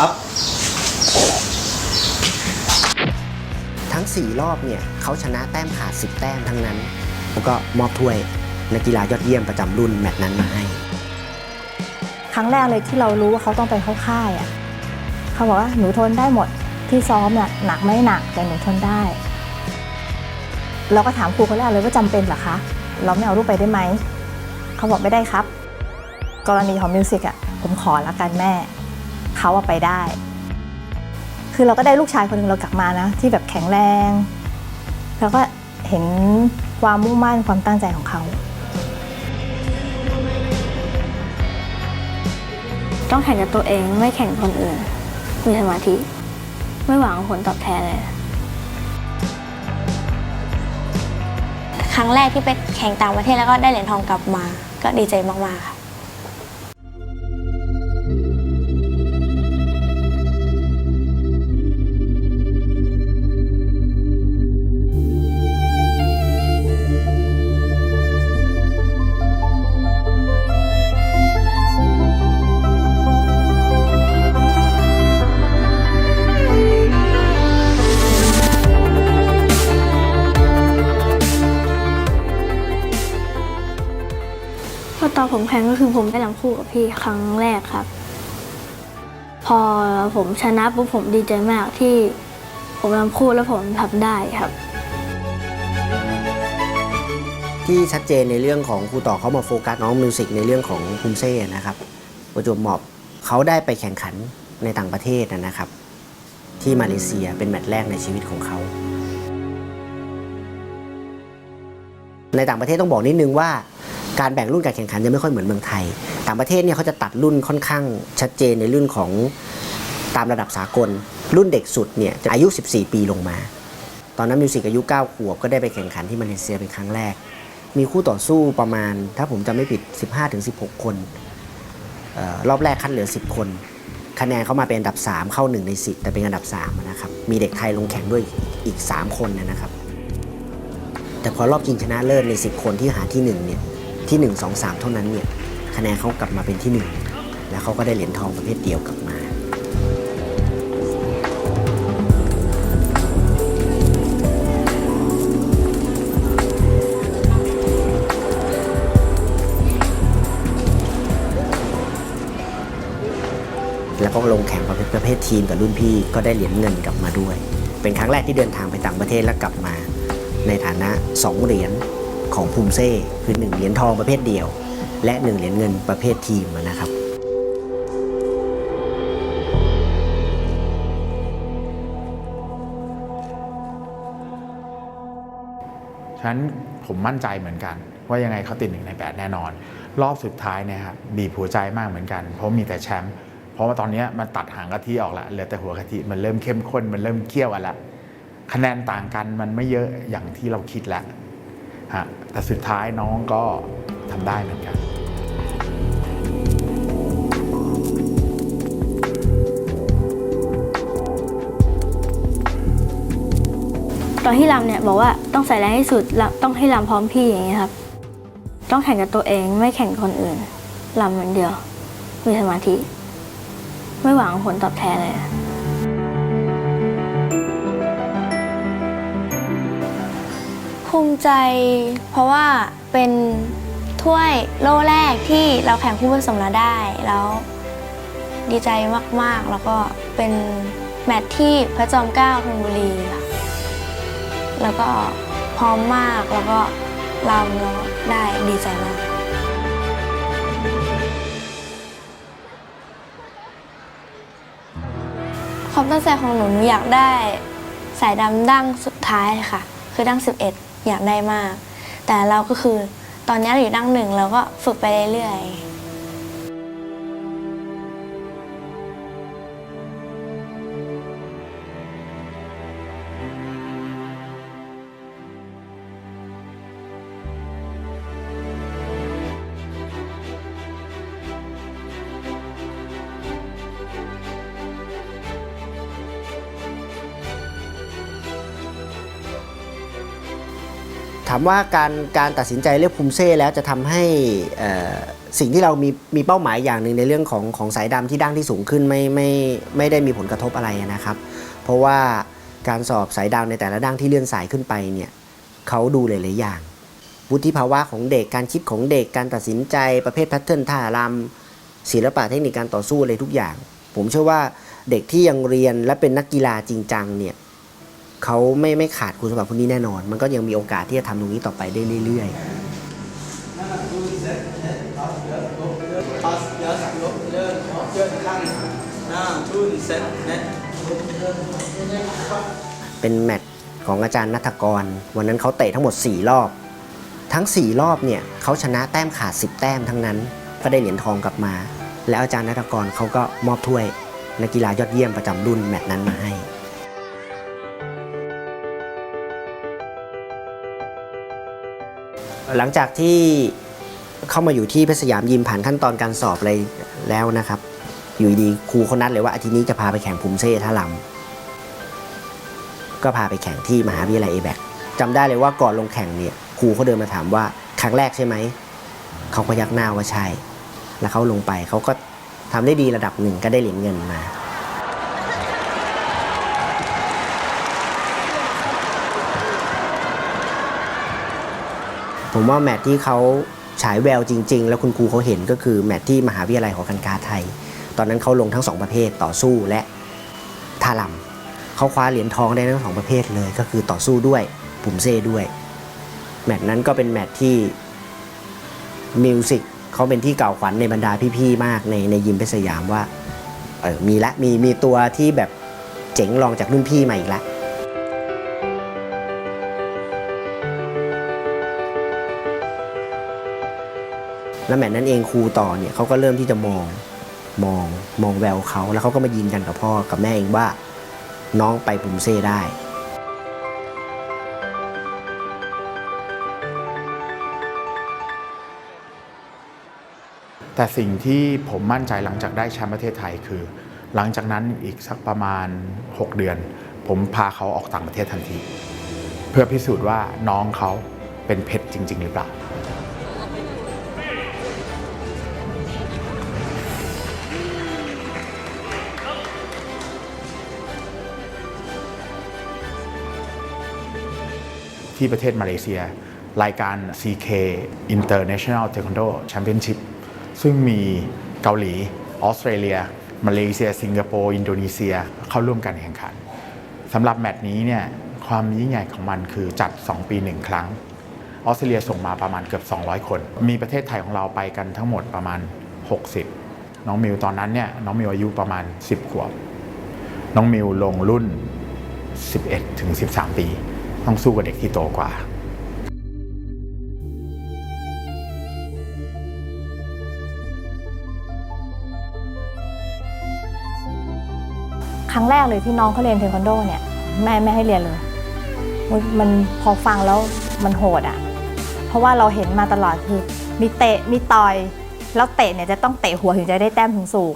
อัพทั้ง 4 รอบเนี่ยเขาชนะแต้มขาด 10 แต้มทั้งนั้น แล้วก็มอบถ้วยนักกีฬายอดเยี่ยมประจำรุ่นแมตช์นั้นมาให้ ครั้งแรกเลยที่เรารู้ว่าเขาต้องไปเข้าค่ายอะเขาบอกว่าหนูทนได้หมดที่ซ้อมเนี่ยหนักไม่หนักแต่หนูทนได้ เราก็ถามครูเขาแรกเลยว่าจำเป็นหรอคะ เราไม่เอาลูกไปได้ไหม เขาบอกไม่ได้ครับ กรณีของมิวสิกอะผมขอละกันแม่ เขาอะไปได้ คือเราก็ได้ลูกชายคนหนึ่งเรากลับมานะ ที่แบบแข็งแรงแล้วก็เห็นความมุ่งมั่นความตั้งใจของเขา ต้องแข่งกับตัวเองไม่แข่งคนอื่น มีสมาธิ ไม่หวังผลตอบแทนเลย ครั้งแรกที่ไปแข่งต่างประเทศแล้วก็ได้เหรียญทองกลับมา ก็ดีใจมาก ๆ ค่ะ อนผมแข่งก็คือผมได้รำคู่กับพี่ครั้งแรกครับ พอผมชนะปุ๊บผมดีใจมากที่ผมรำคู่แล้วผมทำได้ครับ ที่ชัดเจนในเรื่องของครูต่อเขามาโฟกัสน้องมิวสิกในเรื่องของภูมิเซ่นะครับประจวบเหมาะเขาได้ไปแข่งขันในต่างประเทศนะครับ ที่มาเลเซียเป็นแมตช์แรกในชีวิตของเขา ในต่างประเทศต้องบอกนิดนึงว่า การแบ่งรุ่นการแข่งขันจะไม่ค่อยเหมือนเมืองไทย ต่างประเทศเนี่ยเขาจะตัดรุ่นค่อนข้างชัดเจนในรุ่นของตามระดับสากล รุ่นเด็กสุดเนี่ยจะอายุ 14 ปีลงมา ตอนนั้นมิวสิกอายุ 9 ขวบก็ได้ไปแข่งขันที่มาเลเซียเป็นครั้งแรก มีคู่ต่อสู้ประมาณ ถ้าผมจำไม่ผิด 15-16 คนออรอบแรกคัดเหลือ 10 คน คะแนนเขามาเป็นอันดับ 3 เข้า 1 ใน 10 แต่เป็นอันดับ3นะครับมีเด็กไทยลงแข่งด้วยอีก 3 คนนะครับแต่พอรอบชิงชนะเลิศใน 10 คนที่หาที่1เนี่ย ที่ 1 2 3 เท่านั้นเนี่ยคะแนนเขากลับมาเป็นที่ 1 แล้วเขาก็ได้เหรียญทองประเภทเดียวกลับมาแล้วก็ลงแข่งประเภทประเภททีมกับรุ่นพี่ก็ได้เหรียญเงินกลับมาด้วย เป็นครั้งแรกที่เดินทางไปต่างประเทศแล้วกลับมา ในฐานะ 2 เหรียญ ของภูมิเซ่คือ 1 เหรียญทองประเภทเดียว และ 1 เหรียญเงินประเภททีมนะครับฉะนั้นผมมั่นใจเหมือนกัน ว่ายังไงเขาติดหนึ่งในแปดแน่นอน รอบสุดท้ายเนี่ยครับบีบหัวใจมากเหมือนกัน เพราะมีแต่แชมป์เพราะว่าตอนนี้มันตัดหางกะทิออกแล้วเหลือแต่หัวกะทิมันเริ่มเข้มข้นมันเริ่มเคี่ยวกันล้วคะแนนต่างกันมันไม่เยอะอย่างที่เราคิดแล้ว ฮะแต่สุดท้ายน้องก็ทำได้เหมือนกันตอนที่รำเนี่ยบอกว่าต้องใส่แรงที่สุดต้องให้รำพร้อมพี่อย่างเงี้ครับ ต้องแข่งกับตัวเองไม่แข่งคนอื่นรำเหมือนเดียว มีสมาธิ ไม่หวังผลตอบแทนเลย ภูมิใจ เพราะว่าเป็นถ้วยโล่แรกที่เราแข่งคู่ผสมแล้วได้แล้วดีใจมากๆ แล้วก็เป็นแมตช์ที่พระจอมเกล้าธนบุรีค่ะแล้วก็พร้อมมากแล้วก็รำแล้วได้ดีใจมากความตั้งใจของหนูหนูอยากได้สายดำดั้งสุดท้ายเลยค่ะ คือดั้ง 11 อยากได้มาก แต่เราก็คือตอนนี้เราอยู่ดั้งหนึ่งเราก็ฝึกไปเรื่อยๆ ถามว่าการการตัดสินใจเลือกภูมิเซ่แล้วจะทำให้สิ่งที่เรามีมีเป้าหมายอย่างหนึ่งในเรื่องของของสายดำที่ดั้งที่สูงขึ้นไม่ไม่ไม่ได้มีผลกระทบอะไรนะครับ เพราะว่าการสอบสายดาวในแต่ละด้านที่เลื่อนสายขึ้นไปเนี่ยเขาดูหลายๆอย่างวุฒิภาวะของเด็กการคิดของเด็กการตัดสินใจประเภทแพทเทิร์นท่ารำศิลปะเทคนิคการต่อสู้อะไรทุกอย่าง ผมเชื่อว่าเด็กที่ยังเรียนและเป็นนักกีฬาจริงจังเนี่ย เขาไม่ไม่ขาดคุณสมบัติพวกนี้แน่นอน มันก็ยังมีโอกาสที่จะทำตรงนี้ต่อไปได้เรื่อยๆ เป็นแมตช์ของอาจารย์นัทกร วันนั้นเขาเตะทั้งหมด 4 รอบ ทั้ง 4 รอบเนี่ยเขาชนะแต้มขาด 10 แต้มทั้งนั้น ก็ได้เหรียญทองกลับมา แล้วอาจารย์นัทกรเขาก็มอบถ้วยนักกีฬายอดเยี่ยมประจำรุ่นแมตช์นั้นมาให้ หลังจากที่เข้ามาอยู่ที่เพชรสยามยิมผ่านขั้นตอนการสอบอะไรแล้วนะครับ อยู่ดีครูเขานัดเลยว่าอาทิตย์นี้จะพาไปแข่งภูมิเซ่ท่าลำก็พาไปแข่งที่มหาวิทยาลัยเอแบกจำได้เลยว่าก่อนลงแข่งเนี่ยครูเขาเดินมาถามว่าครั้งแรกใช่ไหมเขาก็ยักหน้าว่าใช่ แล้วเขาลงไปเขาก็ทำได้ดีระดับหนึ่งก็ได้เหรียญเงินมา ผมว่าแมตที่เขาฉายแววจริง ๆ แล้วคุณครูเขาเห็นก็คือแมตที่มหาวิทยาลัยหอการค้าไทย ตอนนั้นเขาลงทั้งสองประเภทต่อสู้และท่ารำเขาคว้าเหรียญทองได้ทั้งสองประเภทเลย ก็คือต่อสู้ด้วยปุ่มเซ่ด้วย แมตช์นั้นก็เป็นแมตช์ที่มิวสิกเขาเป็นที่กล่าวขวัญในบรรดาพี่ๆมากในในยิมเพชรสยามว่าเออมีละมีมีตัวที่แบบเจ๋งรองจากรุ่นพี่มาอีกแล้ว แล้วแมตช์นั้นเองครูต่อเนี่ยเขาก็เริ่มที่จะมองมองมองแววเขาแล้วเขาก็มายืนยันกับพ่อกับแม่เองว่า น้องไปปุ่มเซ่ได้แต่สิ่งที่ผมมั่นใจหลังจากได้แชมป์ประเทศไทยคือ หลังจากนั้นอีกสักประมาณ 6 เดือน ผมพาเขาออกต่างประเทศทันที เพื่อพิสูจน์ว่าน้องเขาเป็นเพชรจริง ๆ หรือเปล่า ที่ประเทศมาเลเซีย รายการ CK International Taekwondo Championship ซึ่งมีเกาหลี ออสเตรเลีย มาเลเซีย สิงคโปร์ อินโดนีเซีย เข้าร่วมการแข่งขันสำหรับแมตช์นี้เนี่ยความยิ่งใหญ่ของมันคือจัด 2 ปี 1 ครั้ง ออสเตรเลียส่งมาประมาณเกือบ 200 คน มีประเทศไทยของเราไปกันทั้งหมดประมาณ 60 น้องมิวตอนนั้นเนี่ยน้องมิวอายุประมาณ 10 ขวบ น้องมิวลงรุ่น 11ถึง13 ปี ต้องสู้กับเด็กที่โตกว่าครั้งแรกเลยที่น้องเขาเรียนเทควันโดเนี่ยแม่ไม่ให้เรียนเลย มันพอฟังแล้วมันโหดอะ่ะ เพราะว่าเราเห็นมาตลอดคือมีเตะมีต่อย แล้วเตะเนี่ยจะต้องเตะหัวถึงจะได้แต้มถึงสูง